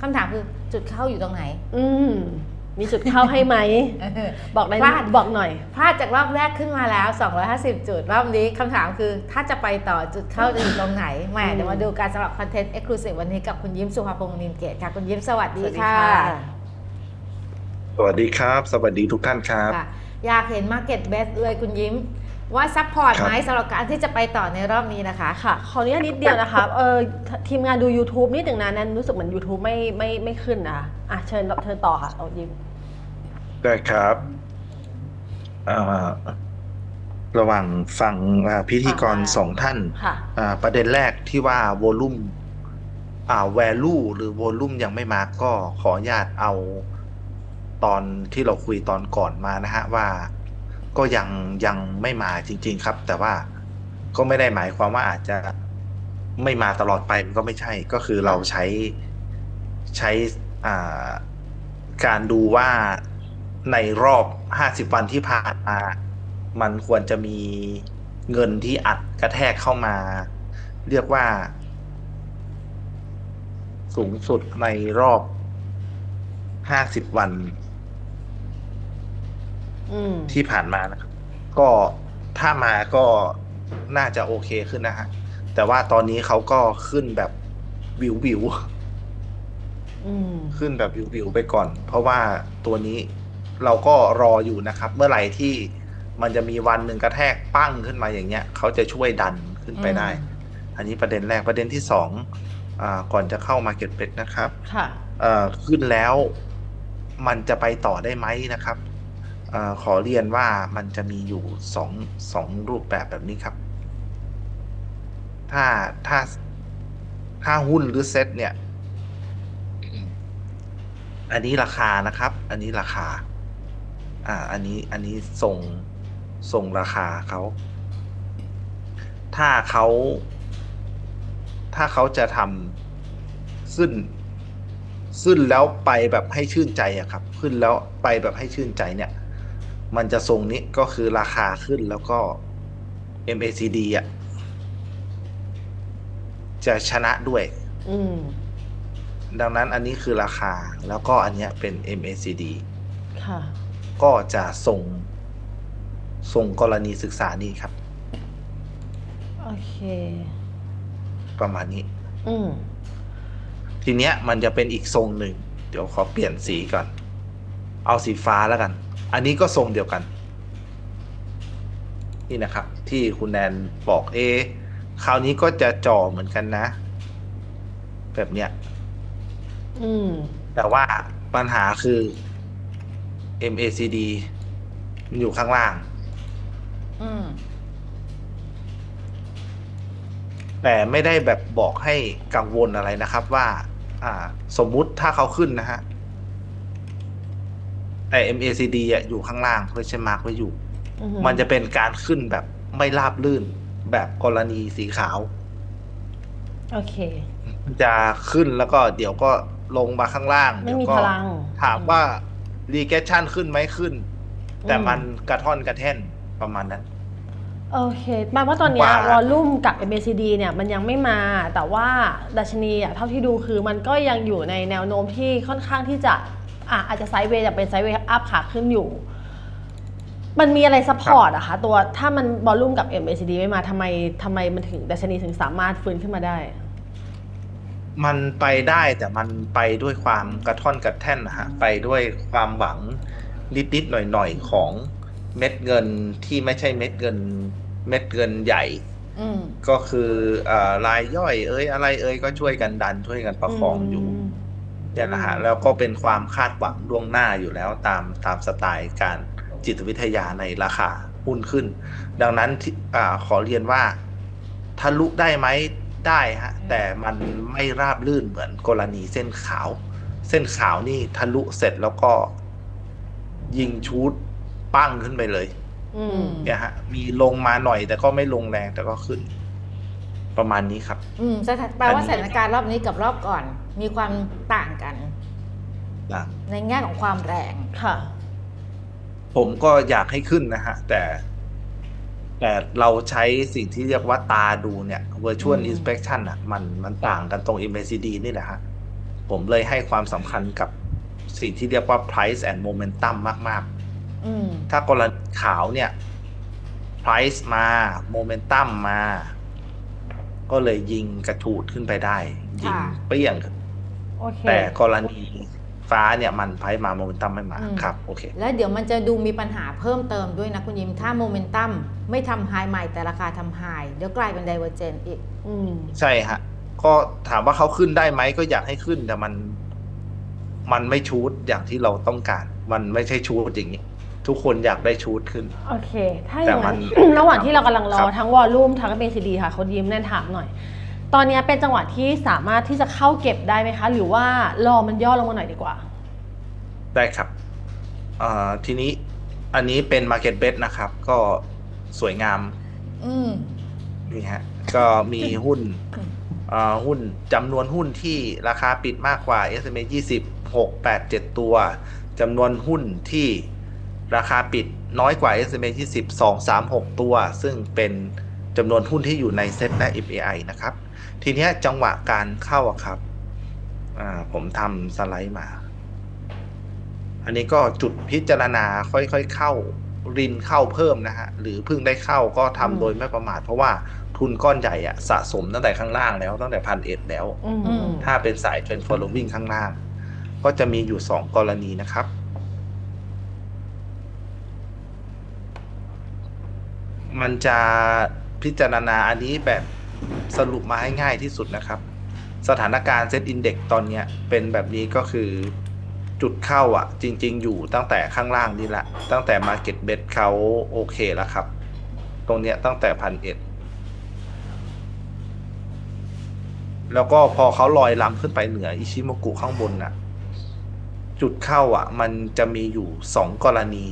คำถามคือจุดเข้าอยู่ตรงไหน อืมมีจุดเข้าให้ไหม บอกได้พลาด บอกหน่อย พลาดจากรอบแรกขึ้นมาแล้ว 250 จุด รอบนี้คำถามคือถ้าจะไปต่อจุดเข้าจะอยู่ตรงไหนแหมอืมเดี๋ยวมาดูการสำหรับคอนเทนต์เอ็กซ์คลูซีฟวันนี้กับคุณยิ้มสุภาพงศ์นินเกตค่ะ คุณยิ้มสวัสดีค่ะสวัสดีครับ สวัสดีทุกท่านครับ ค่ะอยากเห็น Market Best เลยคุณยิ้ม ว่าซัพพอร์ตครับไหมสำหรับการที่จะไปต่อในรอบนี้นะคะ ค่ะขออนุญาตนิดเดียวนะคะเออทีมงานดู YouTube นิดหนึ่งนะนั้นรู้สึกเหมือน YouTube ไม่ไม่ไม่ขึ้นนะคะอะเชิญเชิญต่อค่ะเอายิมได้ครับอ่าระหว่างฟังอ่าพิธีกรสองท่านค่ะอ่าประเด็นแรกที่ว่า v o l u m e อ่า value หรือ volume ยังไม่มาก็ขออนุญาตเอาตอนที่เราคุยตอนก่อนมานะฮะว่า ก็ยังยังไม่มาจริง ๆ ครับ แต่ว่าก็ไม่ได้หมายความว่าอาจจะไม่มาตลอดไปมันก็ไม่ใช่ ก็คือเราใช้ใช้การดูว่าในรอบ 50 วันที่ผ่านมา มันควรจะมีเงินที่อัดกระแทกเข้ามา เรียกว่า สูงสุดในรอบ 50 วัน ที่ผ่านมานะครับ ก็ถ้ามาก็น่าจะโอเคขึ้นนะฮะ แต่ว่าตอนนี้เขาก็ขึ้นแบบวิววิวอืมขึ้นแบบวิววิวไปก่อน เพราะว่าตัวนี้เราก็รออยู่นะครับ เมื่อไหร่ที่มันจะมีวันหนึ่งกระแทกปั้งขึ้นมาอย่างเงี้ยเขาจะช่วยดันขึ้นไปได้อืมอันนี้ประเด็นแรกประเด็นที่สองอาก่อนจะเข้ามาเก็ตเป็ดนะครับ ค่ะเอ่อขึ้นแล้วมันจะไปต่อได้ไหมนะครับเอขอเรียนว่ามันจะมีอยู่สองสองรูปแบบแบบนี้ครับ ถ้าถ้าถ้าหุ้นหรือเซ็ตเนี่ย อันนี้ราคานะครับ อันนี้ราคา อ่า อันนี้อันนี้ส่งส่งราคาเขาถ้าเขาถ้าเขาจะทำขึ้นขึ้นแล้วไปแบบให้ชื่นใจอะครับ ขึ้นแล้วไปแบบให้ชื่นใจเนี่ย มันจะทรงนี้ก็คือราคาขึ้นแล้วก็ MACD อะจะชนะด้วยอืมดังนั้นอันนี้คือราคาแล้วก็อันเนี้ยเป็น MACD ค่ะก็จะส่ง ส่งกรณีศึกษานี้ครับ โอเค ประมาณนี้อืมทีเนี้ยมันจะเป็นอีกทรงหนึ่ง เดี๋ยวขอเปลี่ยนสีก่อน เอาสีฟ้าแล้วกัน อันนี้ก็ทรงเดียวกัน นี่นะครับ ที่คุณแนนบอกเอะคราวนี้ก็จะจ่อเหมือนกันนะ แบบเนี้ยอืมแต่ว่าปัญหาคือ MACD มันอยู่ข้างล่างอืมแต่ไม่ได้แบบบอกให้กังวลอะไรนะครับว่า อ่า สมมุติถ้าเขาขึ้นนะฮะ แต่ MACD อะอยู่ข้างล่างเพื่อใช้มาร์กไว้อยู่อือหือมันจะเป็นการขึ้นแบบไม่ราบลื่น แบบกรณีสีขาว โอเคมันจะขึ้นแล้วก็เดี๋ยวก็ลงมาข้างล่างไม่เดี๋ยวมีก็พลังถามว่า regression ขึ้นไหมขึ้น แต่อืมมันกระท่อนกระแท่นประมาณนั้นโอเคแปลว่าตอนเนี้ยว่าวอลลุ่มกับ MACD เนี่ยมันยังไม่มา แต่ว่าดัชนีอะเท่าที่ดูคือมันก็ยังอยู่ในแนวโน้มที่ค่อนข้างที่จะ อะอาจจะไซด์เวย์จะเป็นไซด์เวย์อัพขาขึ้นอยู่ มันมีอะไรซัพพอร์ตอะคะตัวถ้ามันวอลลุ่มกับ MACD ไม่มาทำไมทำไมมันถึงดัชนีถึงสามารถฟื้นขึ้นมาได้ มันไปได้แต่มันไปด้วยความกระท่อนกระแท่นนะฮะไปด้วยความหวังนิดๆหน่อยๆของเม็ดเงินที่ไม่ใช่เม็ดเงิน เม็ดเงินใหญ่อืมก็คือเอ่อรายย่อยเอ้ยอะไรเอ้ยก็ช่วยกันดันช่วยกันประคองอยู่ม เนี่ยนะฮะแล้วก็เป็นความคาดหวังล่วงหน้าอยู่แล้วตามตามสไตล์การจิตวิทยาในราคาหุ้นขึ้น ดังนั้นที่อ่าขอเรียนว่าทะลุได้ไหมได้ฮะแต่มันไม่ราบลื่นเหมือนกรณีเส้นขาว เส้นขาวนี่ทะลุเสร็จแล้วก็ ยิงชูดปั้งขึ้นไปเลยอืมเนี่ยฮะ มีลงมาหน่อยแต่ก็ไม่ลงแรงแต่ก็ขึ้น ประมาณนี้ครับ อืมสถานแปลว่าอันนี้ สถานการณ์รอบนี้กับรอบก่อน มีความต่างกัน นะในแง่ของความแรง ค่ะ ผมก็อยากให้ขึ้นนะฮะ แต่ แต่เราใช้สิ่งที่เรียกว่าตาดูเนี่ย virtual อืม inspection อะ มันมันต่างกันตรง MACD นี่แหละฮะ ผมเลยให้ความสำคัญกับสิ่งที่เรียกว่า price and momentum มากอืมๆถ้ากรณีขาวเนี่ย price มา momentum มา ก็เลยยิงกระถูดขึ้นไปได้ ยิงค่ะ เปรี้ยง โอเค แต่กรณีฟ้าเนี่ยมันไพมาโมเมนตัมไม่มาอืม ครับโอเค แล้วเดี๋ยวมันจะดูมีปัญหาเพิ่มเติมด้วยนะคุณยิม ถ้าโมเมนตัมไม่ทำไฮใหม่แต่ราคาทำไฮเดี๋ยวกลายเป็นไดเวอร์เจนอีก อืม ใช่ฮะ ก็ถามว่าเขาขึ้นได้ไหมก็อยากให้ขึ้นแต่มัน มันไม่ชูดอย่างที่เราต้องการ มันไม่ใช่ชูดอย่างนี้ ทุกคนอยากได้ชูดขึ้น โอเค ถ้าอย่างนั้นแต่มันระหว่างที่เรากำลังรอครับทั้งวอลลุ่มทั้งเบนซีดีค่ะคนยิ้มแน่นถามหน่อย ตอนนี้เป็นจังหวะที่สามารถที่จะเข้าเก็บได้ไหมคะ หรือว่ารอมันย่อลงมาหน่อยดีกว่า ได้ครับเอ่อทีนี้อันนี้เป็น Market Bet นะครับ ก็สวยงามอืม นี่ฮะก็มีหุ้นเอ่อหุ้นจำนวนหุ้นที่ราคาปิดมากกว่า SMA 20 6 8 7 ตัวจำนวนหุ้นที่ ราคาปิดน้อยกว่า SMA 20 2 3 6 ตัว ซึ่งเป็นจำนวนหุ้นที่อยู่ในเซ็ตและ FAI นะครับ ทีเนี้ยจังหวะการเข้าอะครับอ่าผมทำสไลด์มา อันนี้ก็จุดพิจารณาค่อยๆเข้ารินเข้าเพิ่มนะฮะ หรือเพิ่งได้เข้าก็ทำอืมโดยไม่ประมาท เพราะว่าทุนก้อนใหญ่อะสะสมตั้งแต่ข้างล่างแล้วตั้งแต่พันเอ็ดแล้วอืมอืมถ้าเป็นสาย trend following ข้างล่าง ก็จะมีอยู่สองกรณีนะครับ มันจะพิจารณาอันนี้แบบสรุปมาให้ง่ายที่สุดนะครับ สถานการณ์เซตอินเด็กตอนนี้เป็นแบบนี้ก็คือจุดเข้าอะ จริง ๆ อยู่ตั้งแต่ข้างล่างนี่แหละ ตั้งแต่ Market Bet เขาโอเคแล้วครับ ตรงเนี้ยตั้งแต่พันเอ็ดแล้วก็พอเขาลอยลำขึ้นไปเหนืออิชิโมกุข้างบนน่ะ จุดเข้าอะ มันจะมีอยู่สองกรณี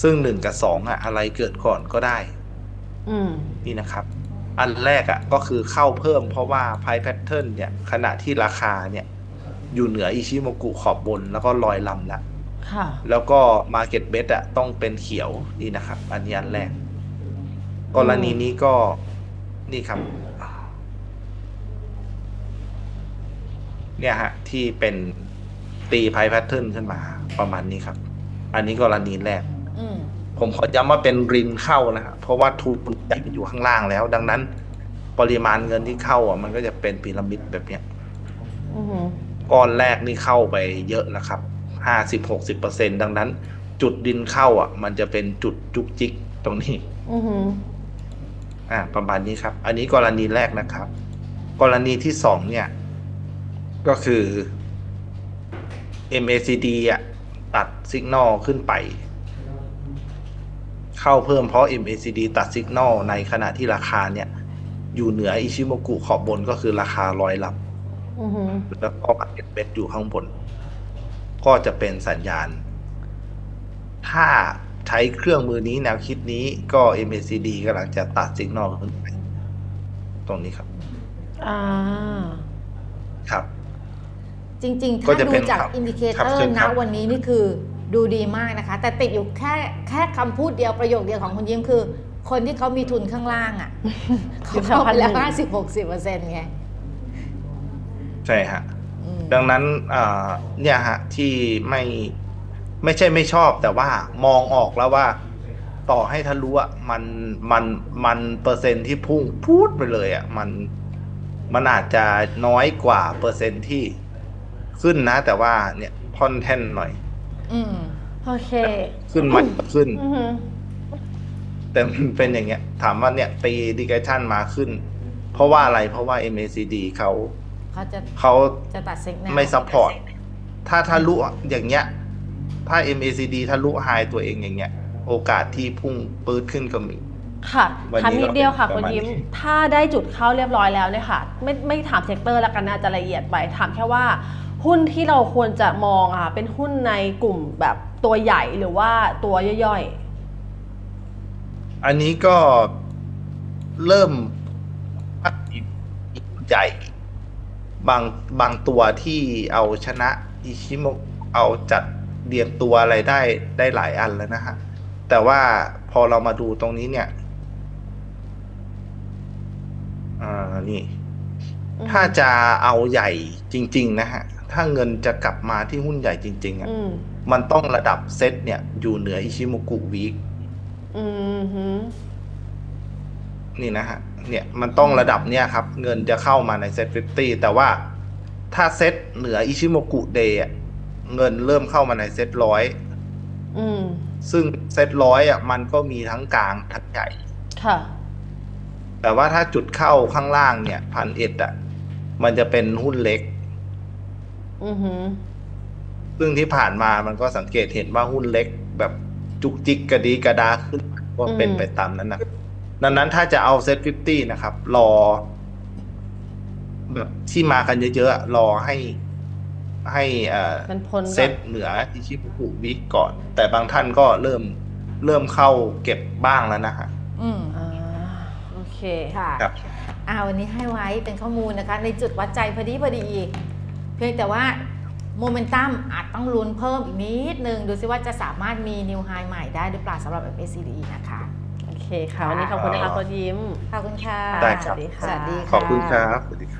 ซึ่งหนึ่งกับสองอะ อะไรเกิดก่อนก็ได้ อืมนี่นะครับ อันแรกอะก็คือเข้าเพิ่มเพราะว่าไพ่แพทเทิร์นเนี่ยขณะที่ราคาเนี่ย อยู่เหนืออิชิโมกุขอบบนแล้วก็ลอยลำละค่ะ แล้วก็ Market Bet อะต้องเป็นเขียวนี่นะครับ อันนี้อันแรก กรณีนี้ก็นี่ครับ เนี่ยฮะ ที่เป็นตีไพ่แพทเทิร์นขึ้นมา ประมาณนี้ครับ อันนี้กรณีแรก อืม ผมขอย้ำว่าเป็นรินเข้านะครับเพราะว่าทุนใหญ่อยู่ข้างล่างแล้ว ดังนั้น ปริมาณเงินที่เข้าอะมันก็จะเป็นพีระมิดแบบเนี้ยอือหือก้อนแรกนี่เข้าไปเยอะแล้วครับ ห้าสิบหกสิบเปอร์เซ็นดังนั้น จุดดินเข้าอะ มันจะเป็นจุดจุกจิกตรงนี้ อือหืออ่าประมาณนี้ครับ อันนี้กรณีแรกนะครับ กรณีที่สองเนี่ย ก็คือ MACD อะ ตัดสัญญาณขึ้นไป เข้าเพิ่มเพราะ MACD ตัดสัญญาณในขณะที่ราคาเนี่ย อยู่เหนืออิชิโมกุขอบบนก็คือราคาลอยลอือหือำแล้วก็มาเก็ตเบ็ดอยู่ข้างบน ก็จะเป็นสัญญาณ ถ้าใช้เครื่องมือนี้แนวคิดนี้ก็ MACD กำลังจะตัดสัญญาณขึ้นไปตรงนี้ครับอ่าครับ จริงๆก็ถ้าจะดูเป็นจากครับอินดิเคครัเตบอเชิร์ญครันะบวันนี้นี่คือ ดูดีมากนะคะ แต่ติดอยู่แค่แค่คำพูดเดียวประโยคเดียวของคุณยิ้มคือ คนที่เขามีทุนข้างล่างอะ เขาเข้าไปแล้วอยู่แถวพันหนึ่งห้าสิบหกสิบเปอร์เซ็นต์ไงใช่ฮะ อืมดังนั้นอ่าเนี่ยฮะที่ไม่ไม่ใช่ไม่ชอบแต่ว่ามองออกแล้วว่า ต่อให้ทะลุอะมันมันมันเปอร์เซ็นต์ที่พุ่งพูดไปเลยอะมันมันอาจจะน้อยกว่าเปอร์เซ็นต์ที่ขึ้นนะ แต่ว่าเนี่ยค่อนแท่นหน่อย อืมโอเคขึ้นมาขึ้น อือหือแต่มันเป็นอย่างเงี้ย ถามว่าเนี่ยตีดิเกชันมาขึ้น เพราะว่าอะไรเพราะว่า MACD เขาเขาจะเขาจะตัดสิกแนลไม่ซัพพอร์ตถ้าทะลุอย่างเงี้ย ถ้า MACD ทะลุไฮตัวเองอย่างเงี้ย โอกาสที่พุ่งปื๊ดขึ้นก็มี ค่ะวันนี้ถามนิดเดียวค่ะเราคุเป็นณประมาณยิ้ม นี้ ถ้าได้จุดเข้าเรียบร้อยแล้วเนี่ยค่ะ ไม่ไม่ถามเซกเตอร์แล้วกันนะจะละเอียดไป ถามแค่ว่า หุ้นที่เราควรจะมองอะเป็นหุ้นในกลุ่มแบบตัวใหญ่หรือว่าตัวย่อยอันนี้ก็เริ่มใหญ่บางบางตัวที่เอาชนะอิชิโมเอาจัดเรียงตัวอะไรได้ได้หลายอันแล้วนะฮะ แต่ว่าพอเรามาดูตรงนี้เนี่ย อ่า นี่ ถ้าจะเอาใหญ่จริง ๆ นะฮะ ถ้าเงินจะกลับมาที่หุ้นใหญ่จริง ๆอะอืมมันต้องระดับเซตเนี่ย อยู่เหนืออิชิโมกุวีคอืมฮึนี่นะฮะ เนี่ยมันต้องระดับเนี่ยครับ เงินจะเข้ามาในเซต50แต่ว่าถ้าเซตเหนืออิชิโมกุเดย์เงินเริ่มเข้ามาในเซตร้อยอืมซึ่งเซตร้อยอะ มันก็มีทั้งกลางทั้งใหญ่ ค่ะ แต่ว่าถ้าจุดเข้าข้างล่างเนี่ย พันเอ็ดอะ มันจะเป็นหุ้นเล็ก อือหือ ซึ่งที่ผ่านมามันก็สังเกตเห็นว่าหุ้นเล็กแบบจุกจิกกระดีกระดาขึ้นก็เป็นอืมไปตามนั้นนะดังนั้นถ้าจะเอาเซ็ตฟิฟตี้นะครับ รอ แบบที่มากันเยอะๆรอให้ให้เอ่อมันพ้นก่อนเซ็ตเหนืออิชิบุกุวิกก่อน แต่บางท่านก็เริ่มเริ่มเข้าเก็บบ้างแล้วนะฮะอืมอ่าโอเคค่ะครับอ่าวันนี้ให้ไว้เป็นข้อมูลนะคะ ในจุดวัดใจพอดีพอดีอีกเพียงแต่ว่าโมเมนตัมอาจต้องลุ้นเพิ่มอีกนิดนึง ดูซิว่าจะสามารถมีนิวไฮใหม่ได้หรือเปล่าสำหรับ MACD นะคะ โอเคค่ะ วันนี้ขอบคุณนะคะโค้ชยิ้ม ขอบคุณค่ะ ได้ครับ สวัสดีค่ะสวัสดีค่ะขอบคุณครับ สวัสดีครับ